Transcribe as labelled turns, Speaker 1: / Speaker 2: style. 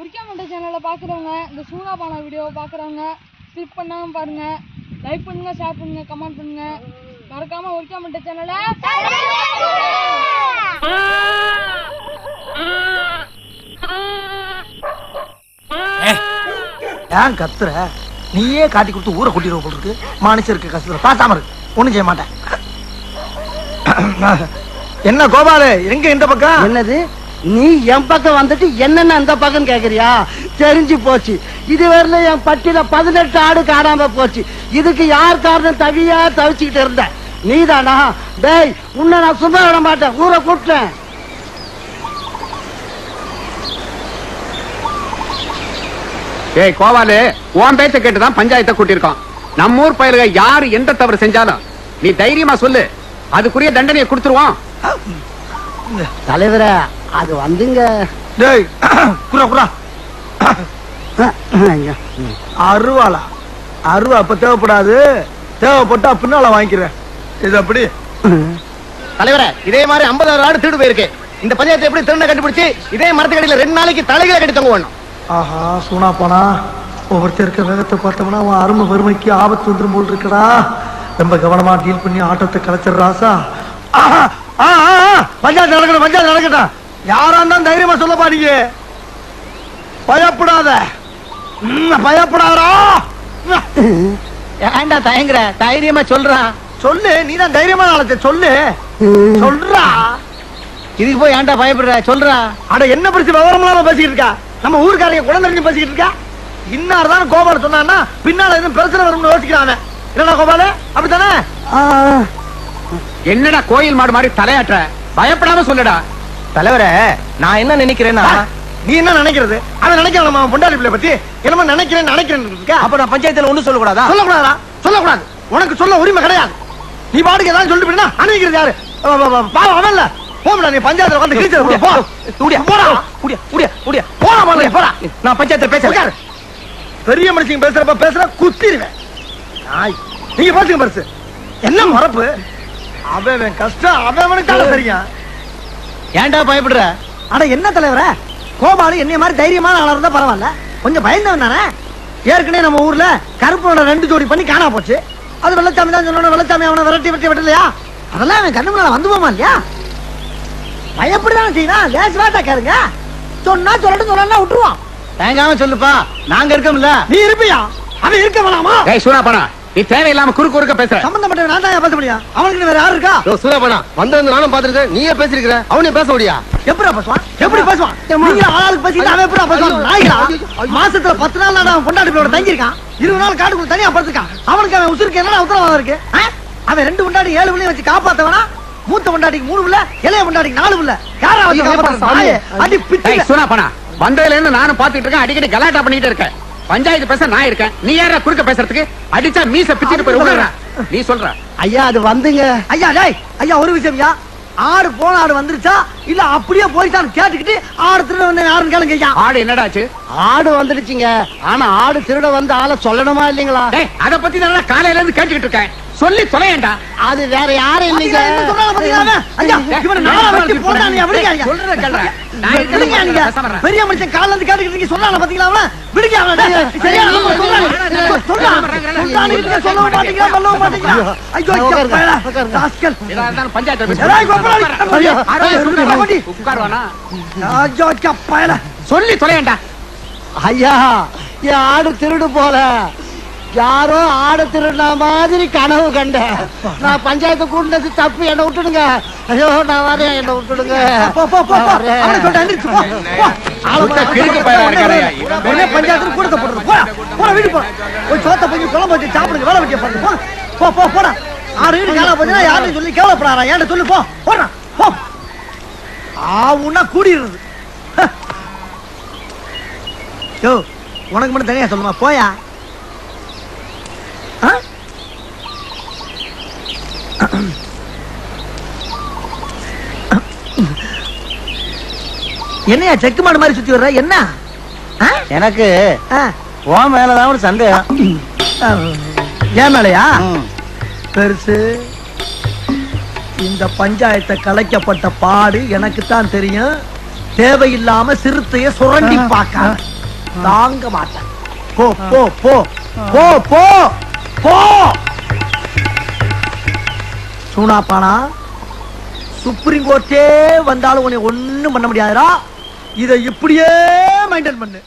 Speaker 1: உரிக்காமட்ட சேனலை பார்க்குறவங்க இந்த சூனா பானா வீடியோவை பார்க்குறவங்க ஸ்கிப் பண்ணாமல் பாருங்க. லைக் பண்ணுங்க ஷேர் பண்ணுங்க கமெண்ட் பண்ணுங்க. மறக்காம உரிக்காமட்ட சேனலை
Speaker 2: ஏன் கத்துற? நீயே காட்டி கொடுத்து ஊரை கூட்டிடுவ போல இருக்கு. மனுஷருக்கு கஷ்டத்துல பாசாம இருக்கு. ஒண்ணும் செய்ய மாட்டேன். என்ன கோபாலு எங்க இந்த பக்கம்?
Speaker 3: என்னது? நீ என் பக்கம் வந்துட்டு என்னென்ன அந்த பக்கம் கேக்குறியா? தெரிஞ்சு போச்சு. இதுவரையில என் பட்டியல பதினெட்டு ஆடு காணாம போச்சு. இதுக்கு யார் காரணம்? தவியா தவிச்சுக்கிட்டு இருந்த. நீதானா? டேய் உன்னை நான் சும்மா விட மாட்டேன். ஊரை கூட்டேன்
Speaker 4: ஏய் கோவாலு உன் பேச்ச கேட்டுதான் பஞ்சாயத்தை கூட்டியிருக்கோம் நம்ம ஊர் பயிலுக யாரு எந்த தவறு செஞ்சாலும் நீ தைரியமா சொல்லு. அதுக்குரிய தண்டனையை கொடுத்துருவோம்
Speaker 3: தலைவரே அது வந்துங்க.
Speaker 2: டேய் குரா குரா அருவாளா. அருவா அப்ப தேவைப்படாது. தேவைப்பட்டா பின்னால வாங்கிக்கிறேன். இது அப்படி.
Speaker 5: தலைவரே இதே மாதிரி 50000 ஆடு திருடு போயிருக்கு. இந்த பஞ்சாயத்தை எப்படி திருண்ண கண்டுபிடிச்சு இதே மரத்துக்கடியில ரெண்டு நாளைக்கு தலைகளை கட்டி தொங்க வேணும்
Speaker 2: ஆஹா சூனா போனா. ஒவ்வொருத்தர் இருக்க வேகத்தை பார்த்தோம்னா அவன் அருமை வறுமைக்கு ஆபத்து வந்துரும் போல் இருக்கடா. ரொம்ப கவனமா டீல் பண்ணி ஆட்டத்தை கலைச்சிடுறாசா ஆஹா, ஆ, ஆ, ஆ, பஞ்சாயத்து நடக்கட்டும் பஞ்சாயத்து நடக்கட்டும். யாரா இருந்தாலும் தைரியமா சொல்ல பாருங்க பயப்படாத. ம், பயப்படாதடா.
Speaker 5: ஏன்டா தயங்குற? தைரியமா சொல்றான்
Speaker 2: சொல்லு நீதான் தைரியமான ஆளத்தை சொல்லு. சொல்றா.
Speaker 5: இதுக்கு போய் ஏன்டா பயப்படுற? சொல்றா.
Speaker 2: அட என்ன பிரச்சனை விவரம் இல்லாம பேசிக்கிட்டு இருக்கா? நம்ம ஊருக்காரங்க குழந்தைங்க பேசிக்கிட்டு இருக்கா? இன்னார் தான் கோபால சொன்னான்னா பின்னால எதுவும் பிரச்சனை வரும்னு யோசிக்கிறான். என்னடா கோபால? அப்படித்தானே?
Speaker 4: என்னடா கோயில் மாடு மாதிரி தலையாட்டுற? பயப்படாம சொல்லுடா.
Speaker 5: தலைவரே நான் என்ன நினைக்கிறேன்னா
Speaker 2: நீ என்ன நினைக்கிறது? அவன் நினைக்கிறான் நம்ம பொண்டாடி பிள்ளை பத்தி. என்னமோ நினைக்கிறேன் நினைக்கிறேன்
Speaker 5: அப்ப நான் பஞ்சாயத்துல ஒண்ணு சொல்லக்கூடாதா?
Speaker 2: சொல்லக்கூடாதா? சொல்லக்கூடாது. உனக்கு சொல்ல உரிமை கிடையாது. நீ பாட்டுக்கு ஏதாவது சொல்லிட்டு அனுப்பிக்கிறது யாரு? பாவம் அவன் இல்ல போம்டா நீ பஞ்சாயத்துல உட்காந்து கிழிச்சது போ.
Speaker 5: உடியா
Speaker 2: போடா.
Speaker 5: உடியா உடியா உடியா
Speaker 2: போடா முதல்ல, போடா.
Speaker 5: நான் பஞ்சாயத்துல. பேசுறேன்
Speaker 2: பெரிய மனுஷங்க பேசுறப்ப பேசுற குத்திடுவேன். நாய். நீங்க பேசுங்க பெருசு. என்ன மறப்பு அவன் கஷ்டம் அவன் அவனுக்கு தெரியும்.
Speaker 5: ஏன்டா பயப்படுற?
Speaker 2: அட என்ன தலைவர? கோபாலு என்னைய மாதிரி தைரியமான ஆளா இருந்தா பரவாயில்ல. கொஞ்சம் பயந்தவன் தானே? ஏற்கனவே நம்ம ஊர்ல கருப்பனோட ரெண்டு ஜோடி பண்ணி காணா போச்சு. அது வெள்ளச்சாமி தான் சொன்ன வெள்ளச்சாமி அவனை விரட்டி விரட்டி விட்டலையா அதெல்லாம் அவன் கண்ணு முன்னால வந்து போமா இல்லையா? பயப்படிதான் செய்யணும் லேஸ் வாட்டா கேளுங்க. சொன்னா சொல்லட்டும் சொல்லலாம் விட்டுருவான்.
Speaker 5: தயங்காம சொல்லுப்பா. நாங்க இருக்கோம்ல.
Speaker 2: நீ இருப்பியா? அவன் இருக்க வேணாமா?
Speaker 4: ஏய் சூனா நீ தேவையில்லாம குறுக்கு குறுக்க பேசுற.
Speaker 2: சம்பந்தப்பட்ட நான் தான் பேச முடியும்? அவனுக்கு வேற யாரு இருக்கா?
Speaker 5: சூரப்பனா வந்திருந்து நானும் பாத்துருக்கேன் நீயே பேசிருக்கிற. அவனே பேச முடியா
Speaker 2: எப்படி பேசுவான்? எப்படி பேசுவான்? நீங்க ஆளாளுக்கு பேசிட்டு அவன் எப்படி பேசுவான்? நாய்களா? மாசத்துல பத்து நாள் நான் அவன் பொண்டாட்டிகளோட தங்கியிருக்கான். இருபது நாள் காட்டுக்குள்ள தனியா படுத்துக்கான் அவனுக்கு அவன் உசுருக்கு என்ன உத்தரவாதம் இருக்கு? அவன் ரெண்டு பொண்டாட்டி ஏழு பிள்ளைய வச்சு காப்பாத்தவனா? மூத்த பொண்டாட்டிக்கு மூணு பிள்ளை இளைய பொண்டாட்டிக்கு நாலு பிள்ளை. யாரா? நாயே, அடி பிச்சு
Speaker 4: சூனா பண்ணா வந்ததுல இருந்து நானும் பாத்துட்டு இருக்கேன். அடிக்கடி கலாட்டா பண்ணிட்டு இருக்கேன். பஞ்சாயத்து பேச நான் இருக்கேன். நீ யாரா குறுக்க பேசுறதுக்கு? அடிச்சா மீச பிச்சுட்டு போய் உட்கார்றா. நீ சொல்ற.
Speaker 3: ஐயா அது வந்துங்க.
Speaker 2: ஐயா டேய் ஐயா ஒரு விஷயம் ஐயா. ஆடு போன ஆடு வந்துருச்சா? இல்ல அப்படியே போயிட்டான்னு கேட்டுக்கிட்டு ஆடு திருட வந்து யாருன்னு கேளுங்க ஐயா.
Speaker 4: ஆடு என்னடாச்சு?
Speaker 3: ஆடு வந்துடுச்சுங்க. ஆனா ஆடு திருட வந்து ஆளை சொல்லணுமா இல்லைங்களா?
Speaker 4: டேய் அத பத்தி நான் காலையில இருந்து கேட்டுக்கிட்டு இருக்கேன். சொல்லி தொலையேண்டா.
Speaker 3: அது வேற யாரும் இல்லைங்க.
Speaker 2: பெரிய மனுஷன் காலைல இருந்து கேட்டுக்கிட்டு சொல்றானா பாத்தீங்களா? விடுங்க. சரியா, மாட்டீங்களா, மாட்டீங்களா? ஐயோ, பயலா.
Speaker 4: சொல்லி தொலையேண்டா.
Speaker 3: ஐயா என் ஆடு திருடு போல. யாரோ ஆடு திருடின மாதிரி கனவு கண்டேன் நான் பஞ்சாயத்து கூட்டினது தப்பு என்ன விட்டுடுங்க ஐயோ நான் வரேன் என்ன விட்டுடுங்க
Speaker 2: போ, போ, போ,
Speaker 3: நான்
Speaker 2: போ.
Speaker 3: வரேன்.
Speaker 2: அவனை சொல்லிட்டு எந்திரிச்சு போ. போ. ஆளை
Speaker 4: சுத்த
Speaker 2: பாரு.
Speaker 4: கிறுக்கு பயலா இருக்கானேயா, இவன்
Speaker 2: உடனே பஞ்சாயத்துல கூட்டத்தை போடுறது. போடா. போடா, வீட்டுக்கு போடா. போய் சோத்தை பொங்கி குழம்பு வச்சு சாப்பிடுங்க, வேலை வைக்க பாருங்க. போ, போ, போடா. ஆறு வீடு காணாம போச்சுன்னா யாரையும் சொல்லி கேவலப்படாதா. என்கிட்ட சொல்லு, போ. போடா. போ. ஆவுன்னா கூடிடுறது. யோ, உனக்கு மட்டும் தனியா சொல்லுமா போயா என்னையா செக்கு மாடு மாதிரி சுத்தி வர்ற? என்ன?
Speaker 5: எனக்கு. உன் மேலதான் ஒரு சந்தேகம்.
Speaker 2: ஏன் மேலையா? பெருசு இந்த பஞ்சாயத்தை கலைக்கப்பட்ட பாடு எனக்கு தான் தெரியும். தேவையில்லாம சிறுத்தைய சுரண்டி பார்க்க தாங்க மாட்டேன். போ போ போ போ. போ போ. சூனாப்பானா சுப்ரீம் கோர்ட்டே வந்தாலும் உன்னை ஒன்றும் பண்ண முடியாதுடா. இதை இப்படியே மெயின்டைன் பண்ணு.